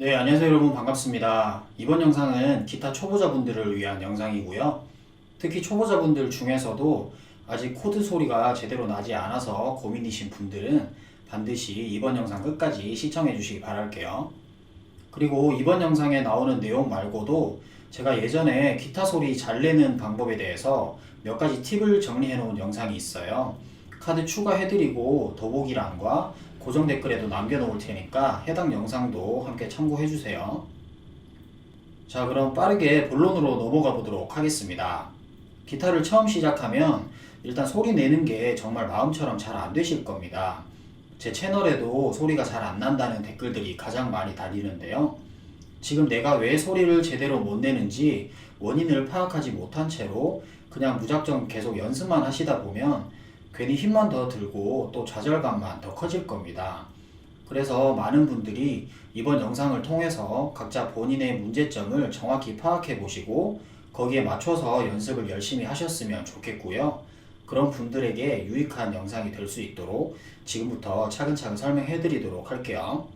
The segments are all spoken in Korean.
네, 안녕하세요 여러분 반갑습니다. 이번 영상은 기타 초보자분들을 위한 영상이고요. 특히 초보자분들 중에서도 아직 코드 소리가 제대로 나지 않아서 고민이신 분들은 반드시 이번 영상 끝까지 시청해 주시기 바랄게요. 그리고 이번 영상에 나오는 내용 말고도 제가 예전에 기타 소리 잘 내는 방법에 대해서 몇 가지 팁을 정리해 놓은 영상이 있어요. 카드 추가해드리고 더보기란과 고정 댓글에도 남겨놓을 테니까 해당 영상도 함께 참고해주세요. 자, 그럼 빠르게 본론으로 넘어가 보도록 하겠습니다. 기타를 처음 시작하면 일단 소리 내는 게 정말 마음처럼 잘 안 되실 겁니다. 제 채널에도 소리가 잘 안 난다는 댓글들이 가장 많이 달리는데요. 지금 내가 왜 소리를 제대로 못 내는지 원인을 파악하지 못한 채로 그냥 무작정 계속 연습만 하시다 보면 괜히 힘만 더 들고 또 좌절감만 더 커질 겁니다. 그래서 많은 분들이 이번 영상을 통해서 각자 본인의 문제점을 정확히 파악해 보시고 거기에 맞춰서 연습을 열심히 하셨으면 좋겠고요. 그런 분들에게 유익한 영상이 될 수 있도록 지금부터 차근차근 설명해 드리도록 할게요.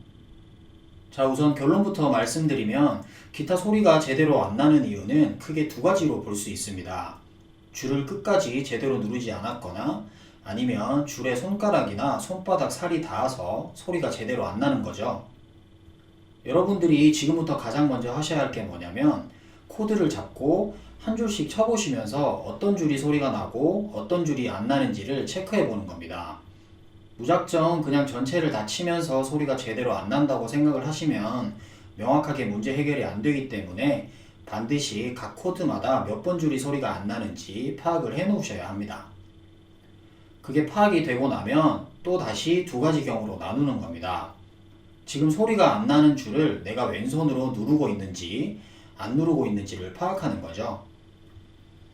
자, 우선 결론부터 말씀드리면 기타 소리가 제대로 안 나는 이유는 크게 두 가지로 볼 수 있습니다. 줄을 끝까지 제대로 누르지 않았거나 아니면 줄에 손가락이나 손바닥 살이 닿아서 소리가 제대로 안 나는 거죠. 여러분들이 지금부터 가장 먼저 하셔야 할 게 뭐냐면 코드를 잡고 한 줄씩 쳐보시면서 어떤 줄이 소리가 나고 어떤 줄이 안 나는지를 체크해 보는 겁니다. 무작정 그냥 전체를 다 치면서 소리가 제대로 안 난다고 생각을 하시면 명확하게 문제 해결이 안 되기 때문에 반드시 각 코드마다 몇 번 줄이 소리가 안 나는지 파악을 해 놓으셔야 합니다. 그게 파악이 되고 나면 또 다시 두 가지 경우로 나누는 겁니다. 지금 소리가 안 나는 줄을 내가 왼손으로 누르고 있는지 안 누르고 있는지를 파악하는 거죠.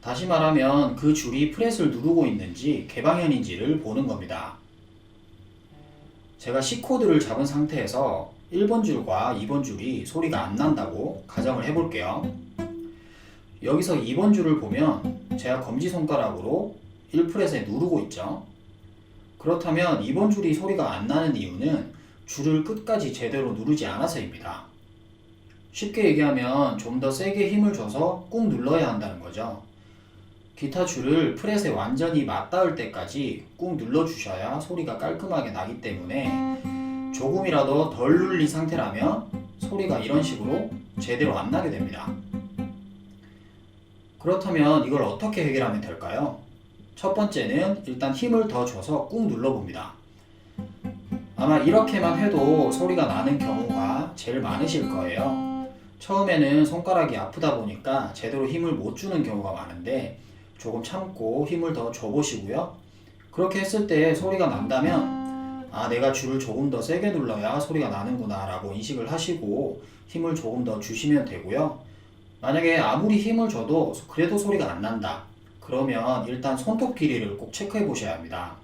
다시 말하면 그 줄이 프렛을 누르고 있는지 개방현인지를 보는 겁니다. 제가 C코드를 잡은 상태에서 1번 줄과 2번 줄이 소리가 안 난다고 가정을 해볼게요. 여기서 2번 줄을 보면 제가 검지손가락으로 1프렛에 누르고 있죠. 그렇다면 2번 줄이 소리가 안 나는 이유는 줄을 끝까지 제대로 누르지 않아서입니다. 쉽게 얘기하면 좀 더 세게 힘을 줘서 꾹 눌러야 한다는 거죠. 기타 줄을 프렛에 완전히 맞닿을 때까지 꾹 눌러주셔야 소리가 깔끔하게 나기 때문에 조금이라도 덜 눌린 상태라면 소리가 이런 식으로 제대로 안 나게 됩니다. 그렇다면 이걸 어떻게 해결하면 될까요? 첫 번째는 일단 힘을 더 줘서 꾹 눌러봅니다. 아마 이렇게만 해도 소리가 나는 경우가 제일 많으실 거예요. 처음에는 손가락이 아프다 보니까 제대로 힘을 못 주는 경우가 많은데 조금 참고 힘을 더 줘보시고요. 그렇게 했을 때 소리가 난다면 아 내가 줄을 조금 더 세게 눌러야 소리가 나는구나 라고 인식을 하시고 힘을 조금 더 주시면 되고요. 만약에 아무리 힘을 줘도 그래도 소리가 안 난다. 그러면 일단 손톱 길이를 꼭 체크해 보셔야 합니다.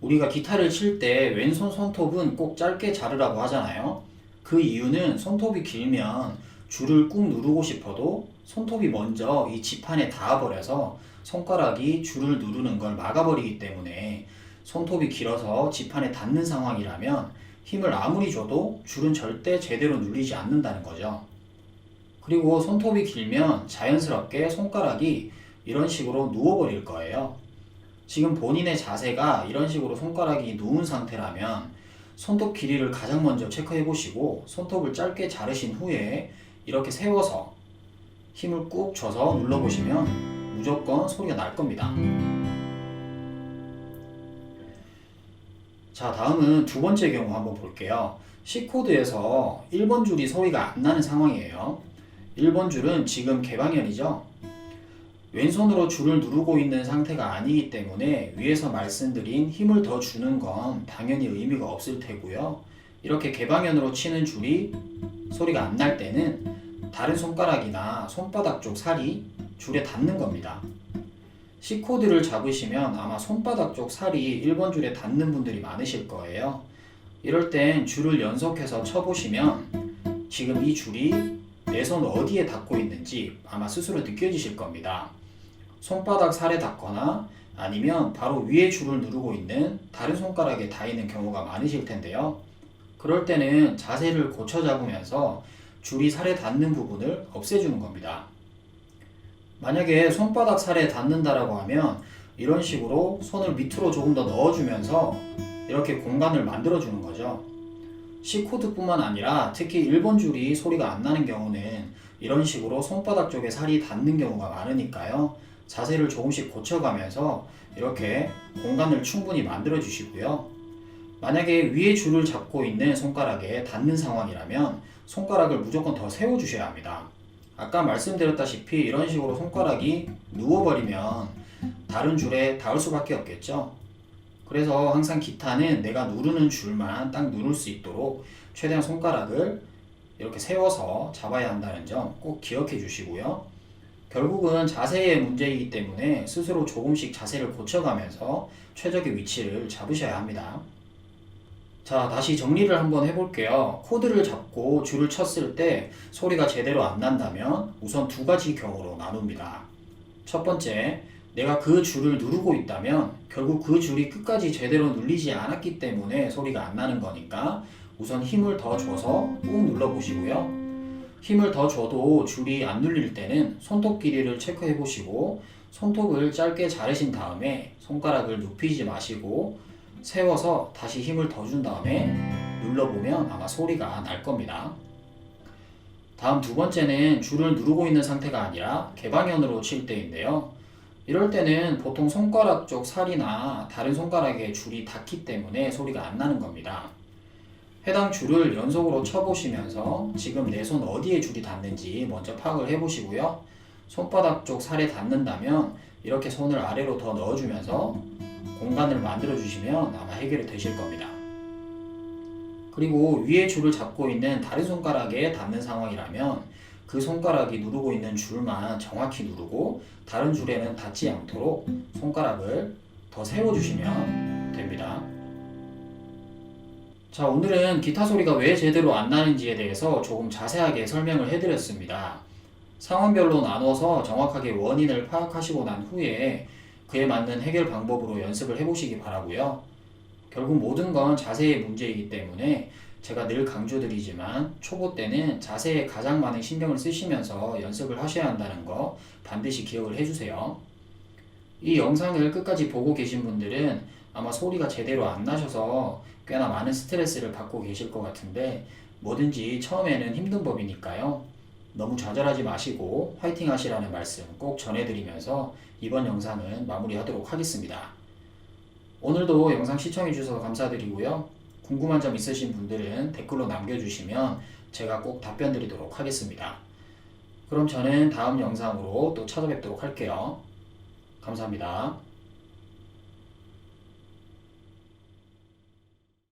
우리가 기타를 칠 때 왼손 손톱은 꼭 짧게 자르라고 하잖아요. 그 이유는 손톱이 길면 줄을 꾹 누르고 싶어도 손톱이 먼저 이 지판에 닿아버려서 손가락이 줄을 누르는 걸 막아버리기 때문에 손톱이 길어서 지판에 닿는 상황이라면 힘을 아무리 줘도 줄은 절대 제대로 눌리지 않는다는 거죠. 그리고 손톱이 길면 자연스럽게 손가락이 이런 식으로 누워버릴 거예요. 지금 본인의 자세가 이런 식으로 손가락이 누운 상태라면 손톱 길이를 가장 먼저 체크해 보시고 손톱을 짧게 자르신 후에 이렇게 세워서 힘을 꾹 줘서 눌러 보시면 무조건 소리가 날 겁니다. 자, 다음은 두 번째 경우 한번 볼게요. C 코드에서 1번 줄이 소리가 안 나는 상황이에요. 1번 줄은 지금 개방현이죠. 왼손으로 줄을 누르고 있는 상태가 아니기 때문에 위에서 말씀드린 힘을 더 주는 건 당연히 의미가 없을 테고요. 이렇게 개방현으로 치는 줄이 소리가 안 날 때는 다른 손가락이나 손바닥 쪽 살이 줄에 닿는 겁니다. C 코드를 잡으시면 아마 손바닥 쪽 살이 1번 줄에 닿는 분들이 많으실 거예요. 이럴 땐 줄을 연속해서 쳐보시면 지금 이 줄이 내 손 어디에 닿고 있는지 아마 스스로 느껴지실 겁니다. 손바닥 살에 닿거나 아니면 바로 위에 줄을 누르고 있는 다른 손가락에 닿이는 경우가 많으실 텐데요. 그럴 때는 자세를 고쳐 잡으면서 줄이 살에 닿는 부분을 없애주는 겁니다. 만약에 손바닥 살에 닿는다라고 하면 이런 식으로 손을 밑으로 조금 더 넣어주면서 이렇게 공간을 만들어주는 거죠. C코드뿐만 아니라 특히 1번 줄이 소리가 안 나는 경우는 이런 식으로 손바닥 쪽에 살이 닿는 경우가 많으니까요. 자세를 조금씩 고쳐가면서 이렇게 공간을 충분히 만들어 주시고요. 만약에 위에 줄을 잡고 있는 손가락에 닿는 상황이라면 손가락을 무조건 더 세워 주셔야 합니다. 아까 말씀드렸다시피 이런 식으로 손가락이 누워버리면 다른 줄에 닿을 수밖에 없겠죠. 그래서 항상 기타는 내가 누르는 줄만 딱 누를 수 있도록 최대한 손가락을 이렇게 세워서 잡아야 한다는 점 꼭 기억해 주시고요. 결국은 자세의 문제이기 때문에 스스로 조금씩 자세를 고쳐가면서 최적의 위치를 잡으셔야 합니다. 자, 다시 정리를 한번 해볼게요. 코드를 잡고 줄을 쳤을 때 소리가 제대로 안 난다면 우선 두 가지 경우로 나눕니다. 첫 번째, 내가 그 줄을 누르고 있다면 결국 그 줄이 끝까지 제대로 눌리지 않았기 때문에 소리가 안 나는 거니까 우선 힘을 더 줘서 꾹 눌러 보시고요. 힘을 더 줘도 줄이 안 눌릴 때는 손톱 길이를 체크해 보시고 손톱을 짧게 자르신 다음에 손가락을 눕히지 마시고 세워서 다시 힘을 더 준 다음에 눌러보면 아마 소리가 날 겁니다. 다음 두 번째는 줄을 누르고 있는 상태가 아니라 개방현으로 칠 때인데요. 이럴 때는 보통 손가락 쪽 살이나 다른 손가락에 줄이 닿기 때문에 소리가 안 나는 겁니다. 해당 줄을 연속으로 쳐보시면서 지금 내 손 어디에 줄이 닿는지 먼저 파악을 해보시고요. 손바닥 쪽 살에 닿는다면 이렇게 손을 아래로 더 넣어주면서 공간을 만들어 주시면 아마 해결이 되실 겁니다. 그리고 위에 줄을 잡고 있는 다른 손가락에 닿는 상황이라면 그 손가락이 누르고 있는 줄만 정확히 누르고 다른 줄에는 닿지 않도록 손가락을 더 세워주시면 됩니다. 자, 오늘은 기타 소리가 왜 제대로 안 나는지에 대해서 조금 자세하게 설명을 해드렸습니다. 상황별로 나눠서 정확하게 원인을 파악하시고 난 후에 그에 맞는 해결 방법으로 연습을 해보시기 바라고요. 결국 모든 건 자세의 문제이기 때문에 제가 늘 강조드리지만 초보 때는 자세에 가장 많은 신경을 쓰시면서 연습을 하셔야 한다는 거 반드시 기억을 해주세요. 이 영상을 끝까지 보고 계신 분들은 아마 소리가 제대로 안 나셔서 꽤나 많은 스트레스를 받고 계실 것 같은데 뭐든지 처음에는 힘든 법이니까요. 너무 좌절하지 마시고 화이팅 하시라는 말씀 꼭 전해드리면서 이번 영상은 마무리하도록 하겠습니다. 오늘도 영상 시청해주셔서 감사드리고요. 궁금한 점 있으신 분들은 댓글로 남겨주시면 제가 꼭 답변 드리도록 하겠습니다. 그럼 저는 다음 영상으로 또 찾아뵙도록 할게요. 감사합니다.